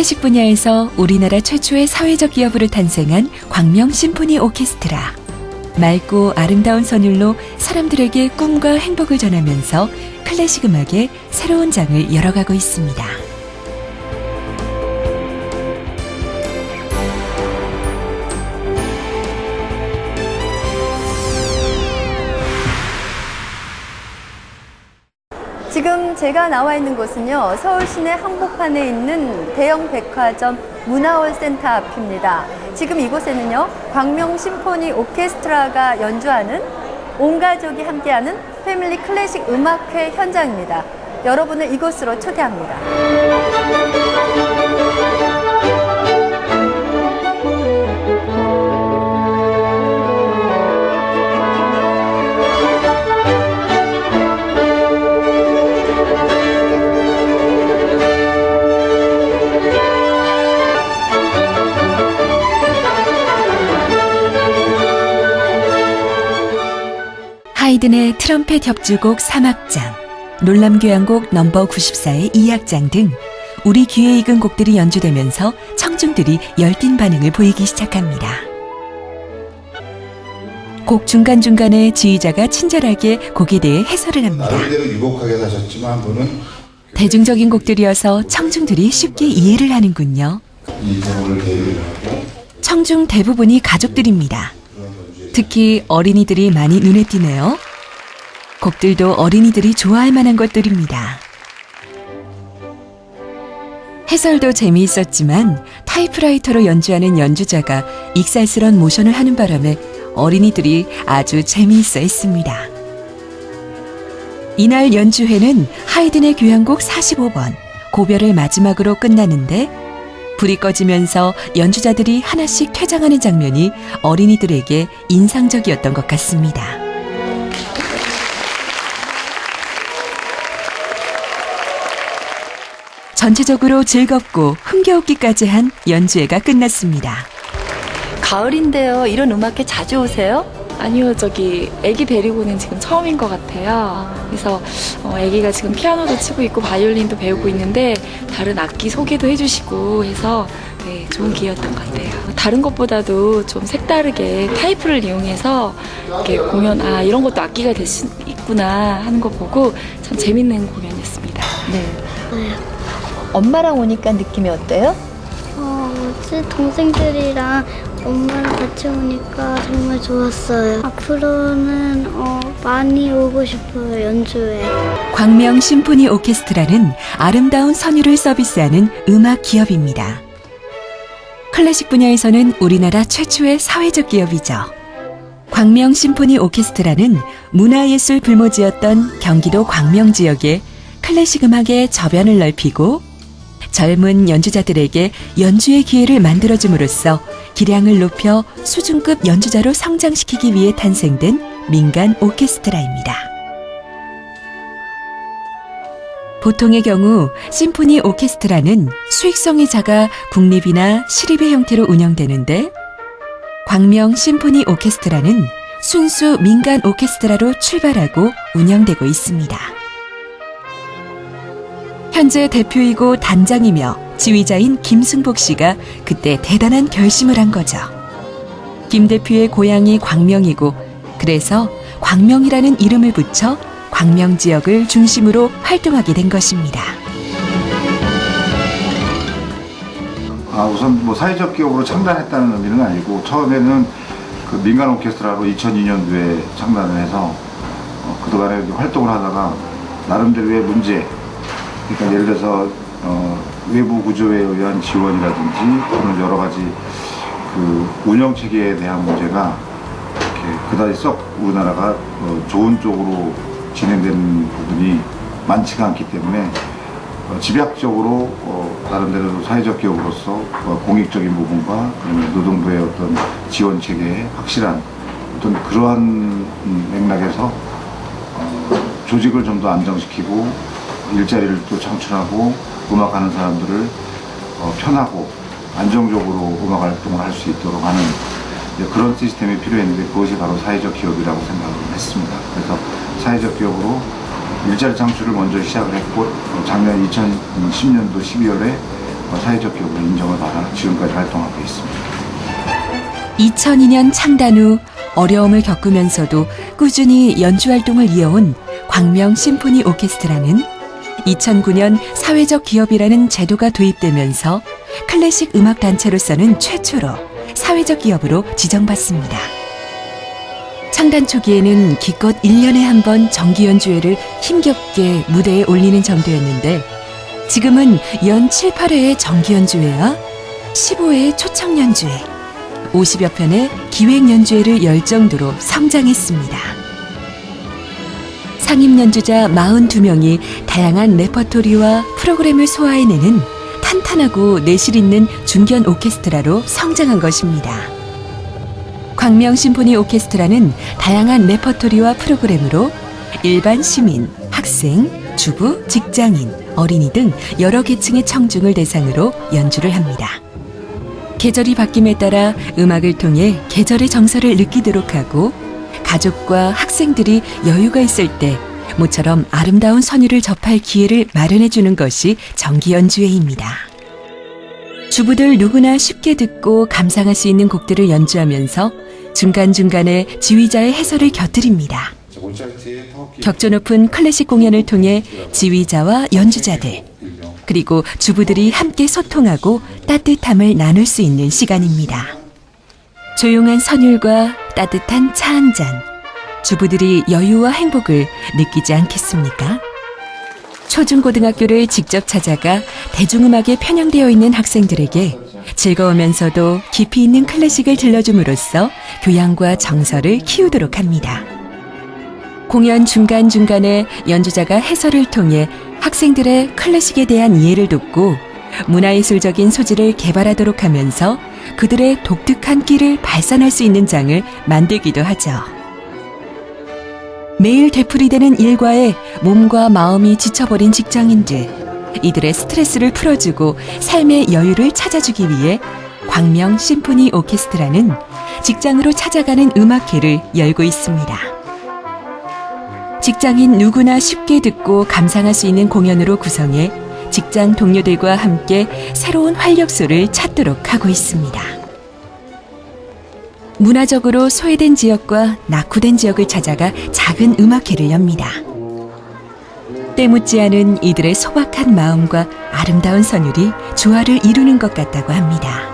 클래식 분야에서 우리나라 최초의 사회적 기업으로 탄생한 광명 심포니 오케스트라. 맑고 아름다운 선율로 사람들에게 꿈과 행복을 전하면서 클래식 음악의 새로운 장을 열어가고 있습니다. 제가 나와 있는 곳은요, 서울 시내 한복판에 있는 대형 백화점 문화월 센터 앞입니다. 지금 이곳에는요, 광명 심포니 오케스트라가 연주하는 온 가족이 함께하는 패밀리 클래식 음악회 현장입니다. 여러분을 이곳으로 초대합니다. 하이든의 트럼펫 협주곡 3악장, 놀람교향곡 넘버 94의 2악장 등 우리 귀에 익은 곡들이 연주되면서 청중들이 열띤 반응을 보이기 시작합니다. 곡 중간중간에 지휘자가 친절하게 곡에 대해 해설을 합니다. 나름대로 유복하게 사셨지만 한 분은 대중적인 곡들이어서 청중들이 쉽게 이해를 하는군요. 이 제목을 대비를 하고 청중 대부분이 가족들입니다. 특히 어린이들이 많이 눈에 띄네요. 곡들도 어린이들이 좋아할 만한 것들입니다. 해설도 재미있었지만 타이프라이터로 연주하는 연주자가 익살스런 모션을 하는 바람에 어린이들이 아주 재미있어 했습니다. 이날 연주회는 하이든의 교향곡 45번 고별을 마지막으로 끝나는데 불이 꺼지면서 연주자들이 하나씩 퇴장하는 장면이 어린이들에게 인상적이었던 것 같습니다. 전체적으로 즐겁고 흥겨웠기까지 한 연주회가 끝났습니다. 가을인데요. 이런 음악회 자주 오세요? 아니요, 저기 아기 데리고는 지금 처음인 것 같아요. 그래서 어, 아기가 지금 피아노도 치고 있고 바이올린도 배우고 있는데 다른 악기 소개도 해주시고 해서 네, 좋은 기회였던 것 같아요. 다른 것보다도 좀 색다르게 타이프를 이용해서 이렇게 공연 아 이런 것도 악기가 될 수 있구나 하는 거 보고 참 재밌는 공연이었습니다. 네. 엄마랑 오니까 느낌이 어때요? 어, 제 동생들이랑 엄마랑 같이 오니까 정말 좋았어요. 앞으로는 어, 많이 오고 싶어요, 연주회. 광명 심포니 오케스트라는 아름다운 선율을 서비스하는 음악 기업입니다. 클래식 분야에서는 우리나라 최초의 사회적 기업이죠. 광명 심포니 오케스트라는 문화예술 불모지였던 경기도 광명 지역에 클래식 음악의 저변을 넓히고 젊은 연주자들에게 연주의 기회를 만들어줌으로써 기량을 높여 수준급 연주자로 성장시키기 위해 탄생된 민간 오케스트라입니다. 보통의 경우 심포니 오케스트라는 수익성이 작아 국립이나 시립의 형태로 운영되는데 광명 심포니 오케스트라는 순수 민간 오케스트라로 출발하고 운영되고 있습니다. 현재 대표이고 단장이며 지휘자인 김승복 씨가 그때 대단한 결심을 한 거죠. 김 대표의 고향이 광명이고 그래서 광명이라는 이름을 붙여 광명 지역을 중심으로 활동하게 된 것입니다. 아 우선 뭐 사회적 기업으로 창단했다는 의미는 아니고 처음에는 그 민간 오케스트라로 2002년도에 창단을 해서 어, 그동안에 활동을 하다가 나름대로의 문제 그러니까 예를 들어서 어, 외부 구조에 의한 지원이라든지 또는 여러 가지 그 운영 체계에 대한 문제가 그다지 썩 우리나라가 어, 좋은 쪽으로 진행되는 부분이 많지가 않기 때문에 어, 집약적으로 어, 나름대로 사회적 기업으로서 어, 공익적인 부분과 노동부의 어떤 지원 체계에 확실한 어떤 그러한 음, 맥락에서 어, 조직을 좀 더 안정시키고 일자리를 또 창출하고 음악하는 사람들을 어, 편하고 안정적으로 음악 활동을 할 수 있도록 하는 그런 시스템이 필요했는데 그것이 바로 사회적 기업이라고 생각을 했습니다. 그래서 사회적 기업으로 일자리 창출을 먼저 시작을 했고 어, 작년 2010년도 12월에 사회적 기업으로 인정을 받아 지금까지 활동하고 있습니다. 2002년 창단 후 어려움을 겪으면서도 꾸준히 연주 활동을 이어온 광명 심포니 오케스트라는 2009년 사회적 기업이라는 제도가 도입되면서 클래식 음악 단체로서는 최초로 사회적 기업으로 지정받습니다. 창단 초기에는 기껏 1년에 한 번 정기 연주회를 힘겹게 무대에 올리는 정도였는데 지금은 연 7, 8회의 정기 연주회와 15회의 초청 연주회, 50여 편의 기획 연주회를 열 정도로 성장했습니다. 상임 연주자 42명이 다양한 레퍼토리와 프로그램을 소화해내는 탄탄하고 내실 있는 중견 오케스트라로 성장한 것입니다. 광명 심포니 오케스트라는 다양한 레퍼토리와 프로그램으로 일반 시민, 학생, 주부, 직장인, 어린이 등 여러 계층의 청중을 대상으로 연주를 합니다. 계절이 바뀜에 따라 음악을 통해 계절의 정서를 느끼도록 하고 가족과 학생들이 여유가 있을 때 모처럼 아름다운 선율을 접할 기회를 마련해 주는 것이 정기 연주회입니다. 주부들 누구나 쉽게 듣고 감상할 수 있는 곡들을 연주하면서 중간중간에 지휘자의 해설을 곁들입니다. 격조 높은 클래식 공연을 통해 지휘자와 연주자들, 그리고 주부들이 함께 소통하고 따뜻함을 나눌 수 있는 시간입니다. 조용한 선율과 따뜻한 차 한 잔, 주부들이 여유와 행복을 느끼지 않겠습니까? 초중고등학교를 직접 찾아가 대중음악에 편향되어 있는 학생들에게 즐거우면서도 깊이 있는 클래식을 들려줌으로써 교양과 정서를 키우도록 합니다. 공연 중간중간에 연주자가 해설을 통해 학생들의 클래식에 대한 이해를 돕고 문화예술적인 소질을 개발하도록 하면서 그들의 독특한 끼를 발산할 수 있는 장을 만들기도 하죠. 매일 되풀이되는 일과에 몸과 마음이 지쳐버린 직장인들, 이들의 스트레스를 풀어주고 삶의 여유를 찾아주기 위해 광명 심포니 오케스트라는 직장으로 찾아가는 음악회를 열고 있습니다. 직장인 누구나 쉽게 듣고 감상할 수 있는 공연으로 구성해 직장 동료들과 함께 새로운 활력소를 찾도록 하고 있습니다. 문화적으로 소외된 지역과 낙후된 지역을 찾아가 작은 음악회를 엽니다. 때묻지 않은 이들의 소박한 마음과 아름다운 선율이 조화를 이루는 것 같다고 합니다.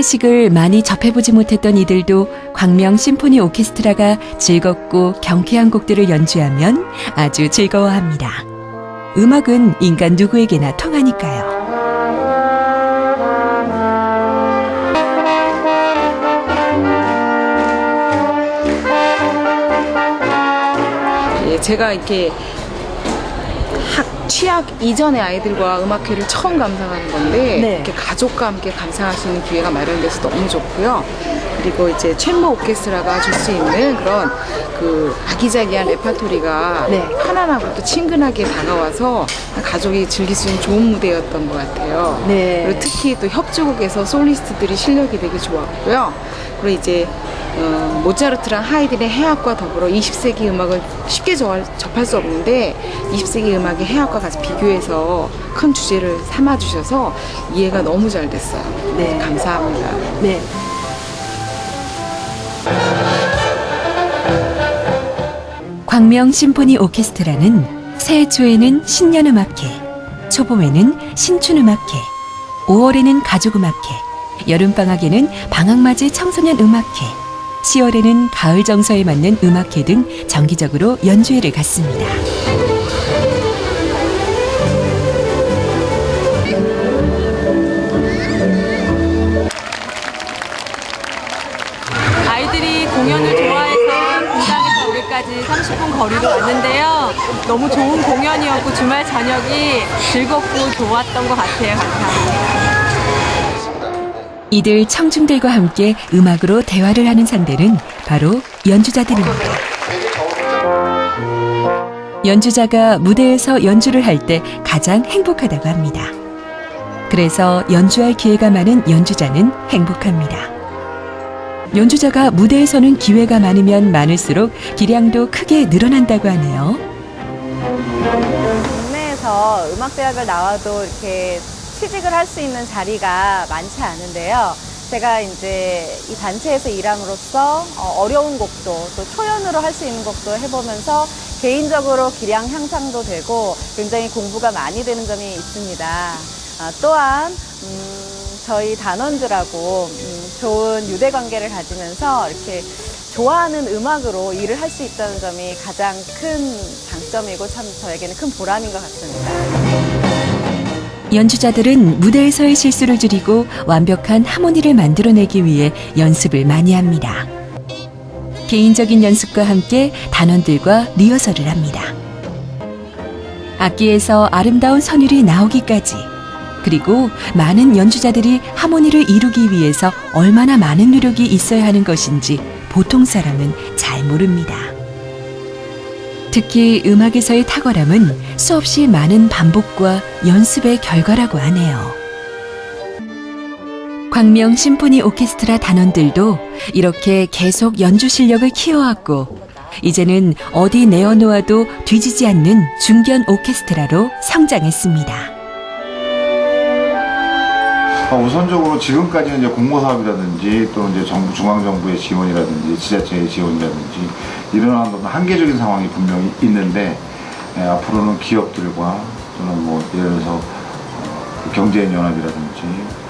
클래식을 많이 접해보지 못했던 이들도 광명 심포니 오케스트라가 즐겁고 경쾌한 곡들을 연주하면 아주 즐거워합니다. 음악은 인간 누구에게나 통하니까요. 예, 제가 이렇게 학 취학 이전의 아이들과 음악회를 처음 감상하는 건데 네. 이렇게 가족과 함께 감상할 수 있는 기회가 마련돼서 너무 좋고요. 그리고 이제 챔버 오케스트라가 줄 수 있는 그런 그 아기자기한 레파토리가 네. 편안하고 또 친근하게 다가와서 가족이 즐길 수 있는 좋은 무대였던 것 같아요. 네. 그리고 특히 또 협주곡에서 솔리스트들이 실력이 되게 좋았고요. 그리고 이제 어, 모차르트랑 하이든의 해악과 더불어 20세기 음악을 쉽게 저- 접할 수 없는데 20세기 음악의 해악과 같이 비교해서 큰 주제를 삼아 주셔서 이해가 너무 잘 됐어요. 네. 감사합니다. 네. 광명 심포니 오케스트라는 새해 초에는 신년음악회, 초봄에는 신춘음악회, 5월에는 가족음악회, 여름방학에는 방학맞이 청소년 음악회, 10월에는 가을 정서에 맞는 음악회 등 정기적으로 연주회를 갖습니다. 아이들이 공연을 좋아해서 분당에서 여기까지 30분 거리로 왔는데요. 너무 좋은 공연이었고 주말 저녁이 즐겁고 좋았던 것 같아요. 감사합니다. 이들 청중들과 함께 음악으로 대화를 하는 상대는 바로 연주자들입니다. 연주자가 무대에서 연주를 할 때 가장 행복하다고 합니다. 그래서 연주할 기회가 많은 연주자는 행복합니다. 연주자가 무대에 서는 기회가 많으면 많을수록 기량도 크게 늘어난다고 하네요. 국내에서 음악 대학을 나와도 이렇게 취직을 할 수 있는 자리가 많지 않은데요. 제가 이제 이 단체에서 일함으로써 어, 어려운 곡도 또 초연으로 할 수 있는 곡도 해보면서 개인적으로 기량 향상도 되고 굉장히 공부가 많이 되는 점이 있습니다. 아, 또한 음, 저희 단원들하고 음, 좋은 유대 관계를 가지면서 이렇게 좋아하는 음악으로 일을 할 수 있다는 점이 가장 큰 장점이고 참 저에게는 큰 보람인 것 같습니다. 연주자들은 무대에서의 실수를 줄이고 완벽한 하모니를 만들어내기 위해 연습을 많이 합니다. 개인적인 연습과 함께 단원들과 리허설을 합니다. 악기에서 아름다운 선율이 나오기까지 그리고 많은 연주자들이 하모니를 이루기 위해서 얼마나 많은 노력이 있어야 하는 것인지 보통 사람은 잘 모릅니다. 특히 음악에서의 탁월함은 수없이 많은 반복과 연습의 결과라고 하네요. 광명 심포니 오케스트라 단원들도 이렇게 계속 연주 실력을 키워왔고, 이제는 어디 내어놓아도 뒤지지 않는 중견 오케스트라로 성장했습니다. 어, 우선적으로 지금까지는 이제 공모 사업이라든지 또 이제 정부 중앙 정부의 지원이라든지 지자체의 지원이라든지 이런 어떤 한계적인 상황이 분명히 있는데 에, 앞으로는 기업들과 또는 뭐 예를 들어서 어, 그 경제인 연합이라든지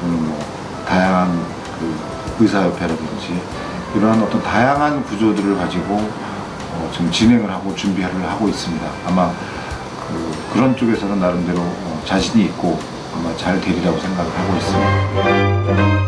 또는 뭐 다양한 그 의사협회라든지 이러한 어떤 다양한 구조들을 가지고 어, 지금 진행을 하고 준비를 하고 있습니다. 아마 그, 그런 쪽에서는 나름대로 어, 자신이 있고 아마 잘 되리라고 생각을 하고 있습니다.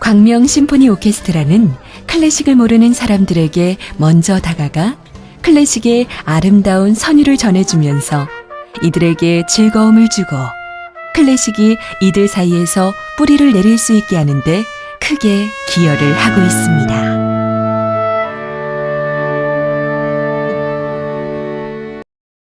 광명 심포니 오케스트라는 클래식을 모르는 사람들에게 먼저 다가가 클래식의 아름다운 선율을 전해주면서 이들에게 즐거움을 주고 클래식이 이들 사이에서 뿌리를 내릴 수 있게 하는데 크게 기여를 하고 있습니다.